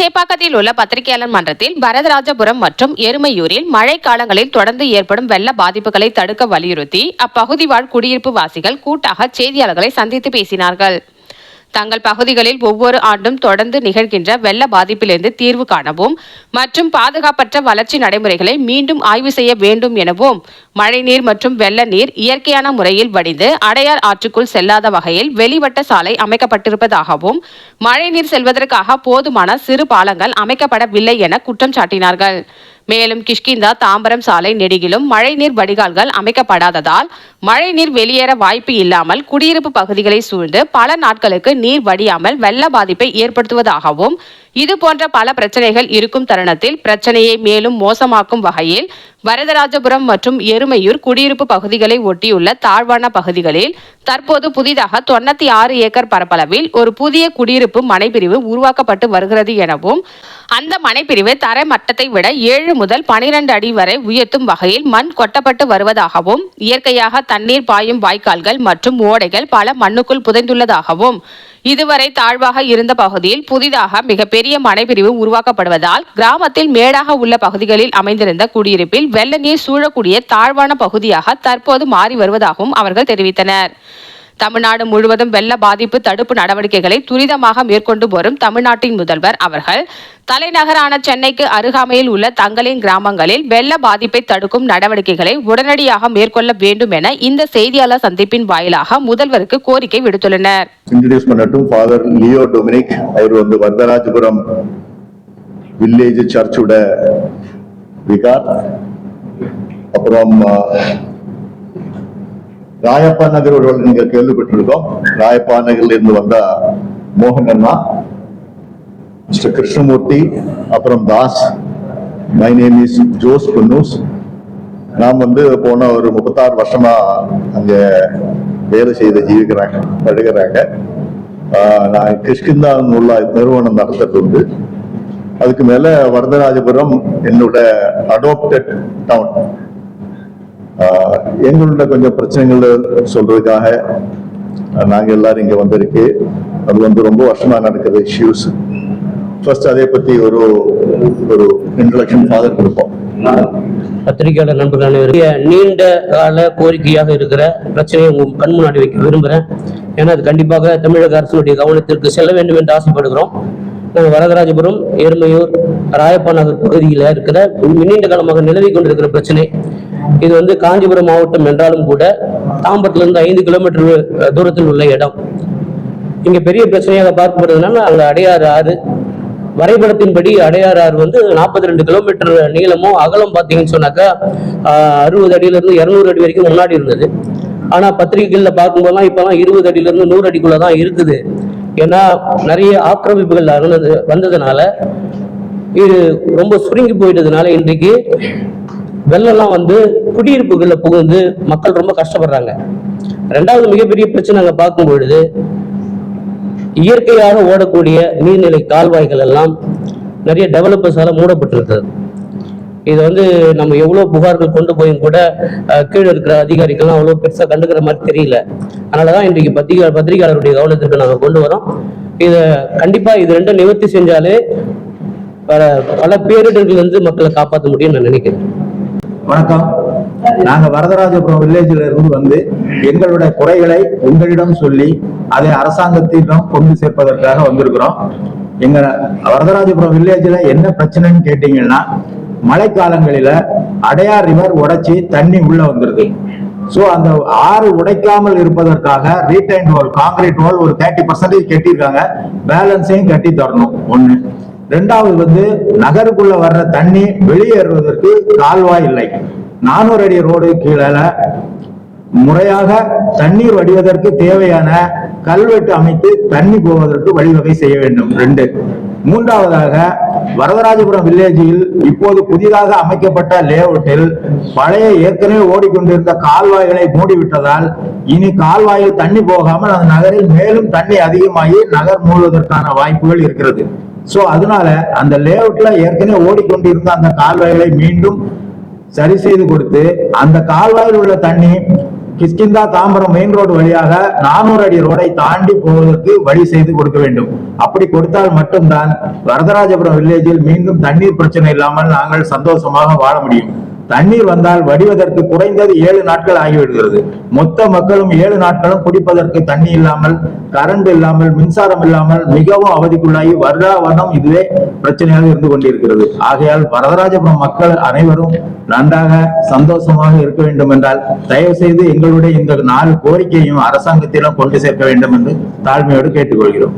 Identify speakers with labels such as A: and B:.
A: சேப்பாக்கத்தில் உள்ள பத்திரிகையாளர் மன்றத்தில் வரதராஜபுரம் மற்றும் எருமையூரில் மழை காலங்களில் தொடர்ந்து ஏற்படும் வெள்ள பாதிப்புகளை தடுக்க வலியுறுத்தி அப்பகுதி வாழ் குடியிருப்பு வாசிகள் கூட்டாக செய்தியாளர்களை சந்தித்து பேசினார்கள். தங்கள் பகுதிகளில் ஒவ்வொரு ஆண்டும் தொடர்ந்து நிகழ்கின்ற வெள்ள பாதிப்பிலிருந்து தீர்வு காணவும் மற்றும் பாதுகாப்பற்ற வளர்ச்சி நடைமுறைகளை மீண்டும் ஆய்வு செய்ய வேண்டும் எனவும் மழைநீர் மற்றும் வெள்ள நீர் இயற்கையான முறையில் வடிந்து அடையார் ஆற்றுக்குள் செல்லாத வகையில் வெளிவட்ட சாலை அமைக்கப்பட்டிருப்பதாகவும் மழைநீர் செல்வதற்காக போதுமான சிறு பாலங்கள் அமைக்கப்படவில்லை என குற்றம் சாட்டினார்கள். மேலும் கிஷ்கிந்தா தாம்பரம் சாலை நெடுகிலும் மழைநீர் வடிகால்கள் அமைக்கப்படாததால் மழைநீர் வெளியேற வாய்ப்பு இல்லாமல் குடியிருப்பு பகுதிகளை சூழ்ந்து பல நாட்களுக்கு நீர் வடியாமல் வெள்ள பாதிப்பை ஏற்படுத்துவதாகவும் இது போன்ற பல பிரச்சனைகள் இருக்கும் தருணத்தில் பிரச்சனையை மேலும் மோசமாக்கும் வகையில் வரதராஜபுரம் மற்றும் எருமையூர் குடியிருப்பு பகுதிகளை ஒட்டியுள்ள தாழ்வான பகுதிகளில் தற்போது புதிதாக தொண்ணூத்தி ஆறு ஏக்கர் பரப்பளவில் ஒரு புதிய குடியிருப்பு மனைப்பிரிவு உருவாக்கப்பட்டு வருகிறது எனவும் அந்த மனைப்பிரிவு தரை மட்டத்தை விட ஏழு முதல் பனிரெண்டு அடி வரை உயர்த்தும் வகையில் மண் கொட்டப்பட்டு வருவதாகவும் இயற்கையாக தண்ணீர் பாயும் வாய்க்கால்கள் மற்றும் ஓடைகள் பல மண்ணுக்குள் புதைந்துள்ளதாகவும் இதுவரை தாழ்வாக இருந்த பகுதியில் புதிதாக மிகப்பெரிய மனைப்பிரிவு உருவாக்கப்படுவதால் கிராமத்தில் மேடாக உள்ள பகுதிகளில் அமைந்திருந்த குடியிருப்பில் வெள்ள நீர் சூழக்கூடிய தாழ்வான பகுதியாக தற்போது மாறி வருவதாகவும் அவர்கள் தெரிவித்தனர். தமிழ்நாடு முழுவதும் வெள்ள பாதிப்பு தடுப்பு நடவடிக்கைகளை துரிதமாக மேற்கொண்டு வரும் தமிழ்நாட்டின் முதல்வர் அவர்கள் தலைநகரான சென்னைக்கு அருகாமையில் உள்ள தங்களின் கிராமங்களில் வெள்ள பாதிப்பை தடுக்கும் நடவடிக்கைகளை உடனடியாக மேற்கொள்ள வேண்டும் என இந்த செய்தியாளர் சந்திப்பின் வாயிலாக முதல்வருக்கு கோரிக்கை விடுத்துள்ளனர்.
B: இன்ட்ரடியூஸ் பண்ணட்டும் ஃபாதர் லியோ டொமினிக் அவர் வந்து வரதராஜபுரம் வில்லேஜ் சர்ச்சோட விகார் அப்புறம் ராயப்பா நகர் ஒரு நீங்க கேள்விப்பட்டிருக்கோம். ராயப்பா நகர்ல இருந்து வந்த மோகன் அண்ணா மிஸ்டர் கிருஷ்ணமூர்த்தி அப்புறம் Das my name is Jose Kunnoos. நான் வந்து போன ஒரு முப்பத்தாறு வருஷமா அங்க வேலை செய்து ஜீவிக்கிறாங்க படுகிறாங்க நான் கிஷ்கிந்தா உள்ள நிறுவனம் நடத்துறது உண்டு அதுக்கு மேல வரதராஜபுரம் என்னோட அடோப்டட் டவுன் எங்களோட கொஞ்சம் பிரச்சனைகள் சொல்றதுக்காக நாங்க எல்லாரும் இங்க வந்திருக்கு. அது வந்து ரொம்ப வருஷமா நடக்கிற இஷ்யூஸ் ஃபர்ஸ்ட் அதை பத்தி ஒரு ஒரு இன்ட்ரடக்ஷன் ஃபாதர் கொடுப்போம்.
C: பத்திரிகையாளர் நண்பர்கள் அனைவருக்கும் நீண்ட கால கோரிக்கையாக இருக்கிற பிரச்சனையை உங்க கண் முன்னாடி வைக்க விரும்புகிறேன் ஏன்னா அது கண்டிப்பாக தமிழக அரசினுடைய கவனத்திற்கு செல்ல வேண்டும் என்று ஆசைப்படுகிறோம். நாங்கள் வரதராஜபுரம் எருமையூர் ராயப்பா நகர் பகுதியில் இருக்கிற நீண்ட காலமாக நிலவி கொண்டிருக்கிற பிரச்சனை இது வந்து காஞ்சிபுரம் மாவட்டம் என்றாலும் கூட தாம்பரத்திலிருந்து ஐந்து கிலோமீட்டர் தூரத்தில் உள்ள இடம். இங்கே பெரிய பிரச்சனையாக பார்க்கப்படுறதுனால அங்கே அடையாறு ஆறு. வரைபடத்தின்படி அடையாறு ஆறு வந்து நாற்பத்தி ரெண்டு கிலோமீட்டர் நீளமும் அகலம் பார்த்தீங்கன்னு சொன்னாக்கா அறுபது அடியிலிருந்து இரநூறு அடி வரைக்கும் முன்னாடி இருந்தது. ஆனால் பத்திரிகைகளில் பார்க்கும்போதெல்லாம் இப்போலாம் இருபது அடியிலருந்து நூறு அடிக்குள்ளே தான் இருக்குது. ஏன்னா நிறைய ஆக்கிரமிப்புகள் வந்தது வந்ததுனால இது ரொம்ப சுருங்கி போயிட்டதுனால இன்றைக்கு வெள்ளம்லாம் வந்து குடியிருப்புகளில் புகுந்து மக்கள் ரொம்ப கஷ்டப்படுறாங்க. ரெண்டாவது மிகப்பெரிய பிரச்சனை அங்க பார்க்கும் பொழுது இயற்கையாக ஓடக்கூடிய நீர்நிலை கால்வாய்கள் எல்லாம் நிறைய டெவலப்பர்ஸால் மூடப்பட்டிருக்கிறது. இது வந்து நம்ம எவ்வளோ புகார்கள் கொண்டு போயும் கூட கீழே இருக்கிற அதிகாரிகள்லாம் அவ்வளோ பெருசாக கண்டுக்கிற மாதிரி தெரியல. அதனாலதான் இன்றைக்கு பத்திரிகை பத்திரிகையாளருடைய கவனத்திற்கு நாங்கள் கொண்டு வரோம். இதை கண்டிப்பாக இது ரெண்டும் நிவர்த்தி செஞ்சாலே பல பல பேரிடர்கள் வந்து மக்களை காப்பாற்ற முடியும்னு நான் நினைக்கிறேன்.
D: வணக்கம். நாங்க வரதராஜபுரம் வில்லேஜில் இருந்து வந்து எங்களுடைய குறைகளை உங்களிடம் சொல்லி அதை அரசாங்கத்திடம் கொண்டு சேர்ப்பதற்காக வந்திருக்கிறோம். எங்க வரதராஜபுரம் வில்லேஜில் என்ன பிரச்சனைன்னு கேட்டீங்கன்னா மழைக்காலங்களில அடையார் ரிவர் உடைச்சி தண்ணி உள்ள வந்துருது சோ அந்த ஆறு உடைக்காமல் இருப்பதற்காக ரீடைன் வால் காங்கிரீட் வால் ஒரு தேர்ட்டி பர்சன்டேஜ் கட்டியிருக்காங்க. பேலன்ஸையும் கட்டி தரணும். ஒண்ணு. ரெண்டாவது வந்து நகருக்குள்ள வர்ற தண்ணி வெளியேறுவதற்கு கால்வாய் இல்லை. நானூறு அடி ரோடு கீழே முறையாக தண்ணீர் வடிவதற்கு தேவையான கல்வெட்டு அமைத்து தண்ணி போவதற்கு வழிவகை செய்ய வேண்டும். ரெண்டு. மூன்றாவதாக வரதராஜபுரம் வில்லேஜில் இப்போது புதிதாக அமைக்கப்பட்ட லேஅவுட்டில் பழைய ஏற்கனவே ஓடிக்கொண்டிருந்த கால்வாய்களை மூடிவிட்டதால் இனி கால்வாயில் தண்ணி போகாமல் அந்த நகரில் மேலும் தண்ணி அதிகமாகி நகர் மூழ்வதற்கான வாய்ப்புகள் இருக்கிறது. சோ அதனால அந்த லேஅவுட்ல ஏற்கனவே ஓடிக்கொண்டிருந்த அந்த கால்வாய்களை மீண்டும் சரி செய்து கொடுத்து அந்த கால்வாயில் உள்ள தண்ணி கிஷ்கிந்தா தாம்பரம் மெயின் ரோடு வழியாக நானூறு அடி ரோடை தாண்டி போவதற்கு வழி செய்து கொடுக்க வேண்டும். அப்படி கொடுத்தால் மட்டும்தான் வரதராஜபுரம் வில்லேஜில் மீண்டும் தண்ணீர் பிரச்சனை இல்லாமல் நாங்கள் சந்தோஷமாக வாழ முடியும். தண்ணீர் வந்தால் வடிவதற்கு குறைந்தது ஏழு நாட்கள் ஆகிவிடுகிறது. மொத்த மக்களும் ஏழு நாட்களும் குடிப்பதற்கு தண்ணி இல்லாமல் கரண்ட் இல்லாமல் மின்சாரம் இல்லாமல் மிகவும் அவதிக்குள்ளாகி வருடா வருடம் இதுவே பிரச்சனையாக இருந்து கொண்டிருக்கிறது. ஆகையால் வரதராஜபுரம் மக்கள் அனைவரும் நன்றாக சந்தோஷமாக இருக்க வேண்டும் என்றால் தயவு செய்து எங்களுடைய இந்த நாலு கோரிக்கையும் அரசாங்கத்திடம் கொண்டு சேர்க்க வேண்டும் என்று தாழ்மையோடு கேட்டுக்கொள்கிறோம்.